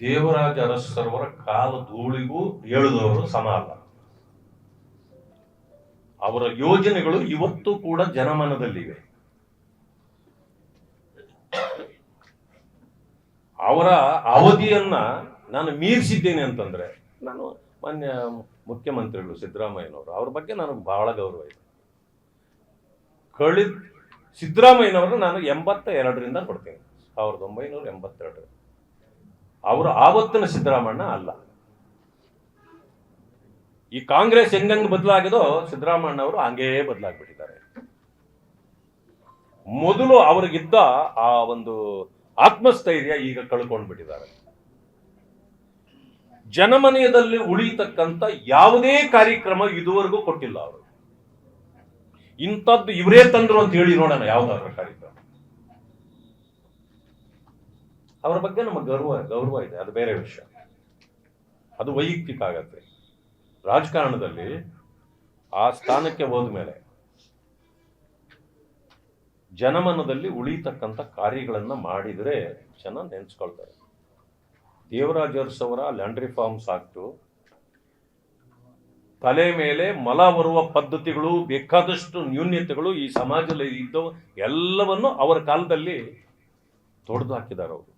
ದೇವರಾಜ ಅರಸರವರ ಕಾಲ ಧೂಳಿಗೂ ಹೇಳಿದವರು ಸಮ ಅಲ್ಲ. ಅವರ ಯೋಜನೆಗಳು ಇವತ್ತು ಕೂಡ ಜನಮನದಲ್ಲಿವೆ. ಅವರ ಅವಧಿಯನ್ನ ನಾನು ಮೀರಿಸಿದ್ದೇನೆ ಅಂತಂದ್ರೆ, ನಾನು ಮಾನ್ಯ ಮುಖ್ಯಮಂತ್ರಿಗಳು ಸಿದ್ದರಾಮಯ್ಯನವರು, ಅವ್ರ ಬಗ್ಗೆ ನನಗೆ ಬಹಳ ಗೌರವ ಇದೆ. ಕಳಿ ಸಿದ್ದರಾಮಯ್ಯನವರು ನಾನು ಎಂಬತ್ತ ಎರಡರಿಂದ ಕೊಡ್ತೀನಿ. ಸಾವಿರದ ಒಂಬೈನೂರ ಎಂಬತ್ತೆರಡು ಅವರು ಆವತ್ತಿನ ಸಿದ್ದರಾಮಣ್ಣ ಅಲ್ಲ. ಈ ಕಾಂಗ್ರೆಸ್ ಹೆಂಗಂಗ್ ಬದಲಾಗಿದೋ ಸಿದ್ದರಾಮಣ್ಣ ಅವರು ಹಂಗೇ ಬದಲಾಗ್ಬಿಟ್ಟಿದ್ದಾರೆ. ಮೊದಲು ಅವ್ರಿಗಿದ್ದ ಆ ಒಂದು ಆತ್ಮಸ್ಥೈರ್ಯ ಈಗ ಕಳ್ಕೊಂಡ್ಬಿಟ್ಟಿದ್ದಾರೆ. ಜನಮನೆಯದಲ್ಲಿ ಉಳಿತಕ್ಕಂಥ ಯಾವುದೇ ಕಾರ್ಯಕ್ರಮ ಇದುವರೆಗೂ ಕೊಟ್ಟಿಲ್ಲ ಅವರು. ಇಂಥದ್ದು ಇವರೇ ತಂದ್ರು ಅಂತ ಹೇಳಿ ನೋಡೋಣ ಯಾವ್ದಾದ್ರು ಕಾರ್ಯಕ್ರಮ. ಅವರ ಬಗ್ಗೆ ನಮಗೆ ಗೌರವ ಗೌರವ ಇದೆ. ಅದು ಬೇರೆ ವಿಷಯ. ಅದು ವೈಯಕ್ತಿಕ ಆಗತ್ತೆ. ರಾಜಕಾರಣದಲ್ಲಿ ಆ ಸ್ಥಾನಕ್ಕೆ ಹೋದ್ಮೇಲೆ ಜನಮನದಲ್ಲಿ ಉಳಿತಕ್ಕಂಥ ಕಾರ್ಯಗಳನ್ನು ಮಾಡಿದರೆ ಜನ ನೆನೆಸ್ಕೊಳ್ತಾರೆ. ದೇವರಾಜ ಅವರ ಲ್ಯಾಂಡ್ರಿ ರಿಫಾರ್ಮ್ಸ್ ಆಕ್ಟು ತಲೆ ಮೇಲೆ ಮಲ ಬರುವ ಪದ್ಧತಿಗಳು, ಬೇಕಾದಷ್ಟು ನ್ಯೂನ್ಯತೆಗಳು ಈ ಸಮಾಜದಲ್ಲಿ ಇದ್ದವು, ಎಲ್ಲವನ್ನು ಅವರ ಕಾಲದಲ್ಲಿ ತೊಡೆದು ಹಾಕಿದ್ದಾರೆ ಅವರು.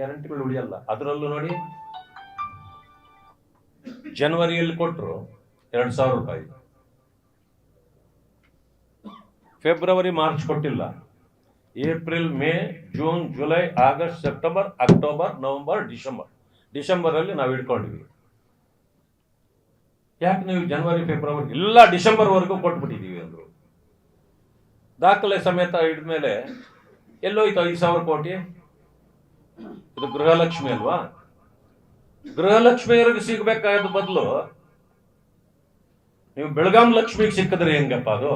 ಗ್ಯಾರಂಟಿಗಳು ಉಳಿಯಲ್ಲ. ಅದರಲ್ಲೂ ನೋಡಿ, ಜನವರಿಯಲ್ಲಿ ಕೊಟ್ಟರು ಎರಡು ಸಾವಿರ ರೂಪಾಯಿ. ಫೆಬ್ರವರಿ, ಮಾರ್ಚ್ ಕೊಟ್ಟಿಲ್ಲ. April, May, June, July, August, September, October, November, December. ಡಿಸೆಂಬರಲ್ಲಿ ನಾವು ಇಟ್ಕೊಂಡ್ವಿ ಯಾಕೆ ನೀವು ಜನವರಿ, ಫೆಬ್ರವರಿ ಎಲ್ಲ ಡಿಸೆಂಬರ್ವರೆಗೂ ಕೊಟ್ಬಿಟ್ಟಿದ್ದೀವಿ ಅಂದರು. ದಾಖಲೆ ಸಮೇತ ಹಿಡಿದ್ಮೇಲೆ ಎಲ್ಲೋಯ್ತು ಐದು ಸಾವಿರ ಕೋಟಿ. ಇದು ಗೃಹಲಕ್ಷ್ಮಿ ಅಲ್ವಾ? ಗೃಹಲಕ್ಷ್ಮಿಯವ್ರಿಗೆ ಸಿಗ್ಬೇಕಾದ ಬದಲು ನೀವು ಬೆಳಗಾಂ ಲಕ್ಷ್ಮಿಗೆ ಸಿಕ್ಕಿದ್ರೆ ಹೆಂಗಪ್ಪ ಅದು?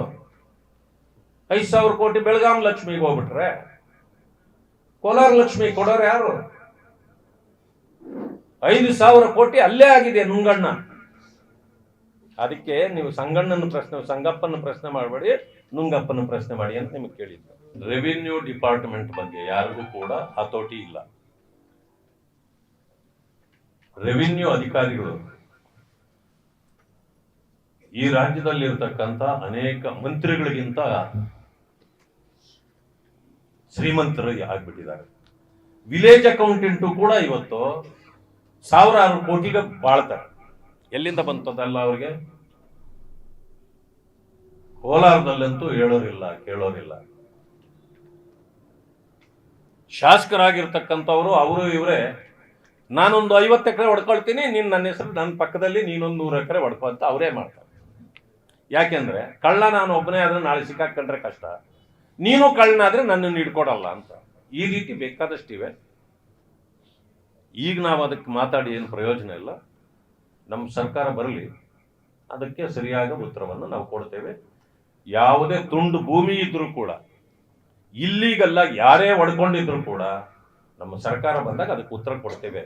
ಐದು ಸಾವಿರ ಕೋಟಿ ಬೆಳಗಾಂ ಲಕ್ಷ್ಮಿಗೆ ಹೋಗ್ಬಿಟ್ರೆ ಕೋಲಾರ ಲಕ್ಷ್ಮಿ ಕೊಡೋರು ಯಾರು? ಐದು ಸಾವಿರ ಕೋಟಿ ಅಲ್ಲೇ ಆಗಿದೆ ನುಂಗಣ್ಣ. ಅದಕ್ಕೆ ನೀವು ಸಂಗಣ್ಣನ ಪ್ರಶ್ನೆ, ಸಂಗಪ್ಪನ ಪ್ರಶ್ನೆ ಮಾಡಬೇಡಿ, ನುಂಗಪ್ಪನ ಪ್ರಶ್ನೆ ಮಾಡಿ ಅಂತ ನಿಮಗೆ ಕೇಳಿದ್ದು. ರೆವಿನ್ಯೂ ಡಿಪಾರ್ಟ್ಮೆಂಟ್ ಬಗ್ಗೆ ಯಾರಿಗೂ ಕೂಡ ಹತೋಟಿ ಇಲ್ಲ. ರೆವಿನ್ಯೂ ಅಧಿಕಾರಿಗಳು. ಈ ರಾಜ್ಯದಲ್ಲಿ ಇರತಕ್ಕಂತ ಅನೇಕ ಮಂತ್ರಿಗಳಿಗಿಂತ ಶ್ರೀಮಂತರು ಆಗ್ಬಿಟ್ಟಿದ್ದಾರೆ. ವಿಲೇಜ್ ಅಕೌಂಟೆಂಟು ಕೂಡ ಇವತ್ತು ಸಾವಿರಾರು ಕೋಟಿಗೆ ಬಾಳ್ತಾರೆ. ಎಲ್ಲಿಂದ ಬಂತದಲ್ಲ ಅವ್ರಿಗೆ? ಕೋಲಾರದಲ್ಲಂತೂ ಹೇಳೋರಿಲ್ಲ, ಕೇಳೋರಿಲ್ಲ. ಶಾಸಕರಾಗಿರ್ತಕ್ಕಂಥವ್ರು, ಅವರು ಇವರೇ ನಾನೊಂದು ಐವತ್ತು ಎಕರೆ ಹೊಡ್ಕೊಳ್ತೀನಿ, ನೀನು ನನ್ನ ಹೆಸರು ನನ್ನ ಪಕ್ಕದಲ್ಲಿ ನೀನೊಂದು ನೂರು ಎಕರೆ ಹೊಡ್ಕೊ ಅಂತ ಅವರೇ ಮಾಡ್ತಾರೆ. ಯಾಕೆಂದ್ರೆ ಕಳ್ಳ ನಾನು ಒಬ್ಬನೇ ಆದ್ರೆ ನಾಳೆ ಸಿಕ್ಕಾಕೊಂಡ್ರೆ ಕಷ್ಟ. ನೀನು ಕಳ್ಳನಾದ್ರೆ ನನ್ನನ್ನು ಹಿಡ್ಕೊಡಲ್ಲ ಅಂತ. ಈ ರೀತಿ ಬೇಕಾದಷ್ಟಿವೆ ಈಗ ನಾವು ಅದಕ್ಕೆ ಮಾತಾಡಿ ಏನು ಪ್ರಯೋಜನ ಇಲ್ಲ. ನಮ್ಮ ಸರ್ಕಾರ ಬರಲಿ, ಅದಕ್ಕೆ ಸರಿಯಾದ ಉತ್ತರವನ್ನು ನಾವು ಕೊಡ್ತೇವೆ. ಯಾವುದೇ ತುಂಡು ಭೂಮಿ ಇದ್ರೂ ಕೂಡ ಇಲ್ಲಿಗಲ್ಲ ಯಾರೇ ಹೊಡ್ಕೊಂಡಿದ್ರು ಕೂಡ ನಮ್ಮ ಸರ್ಕಾರ ಬಂದಾಗ ಅದಕ್ಕೆ ಉತ್ತರ ಕೊಡ್ತೇವೆ.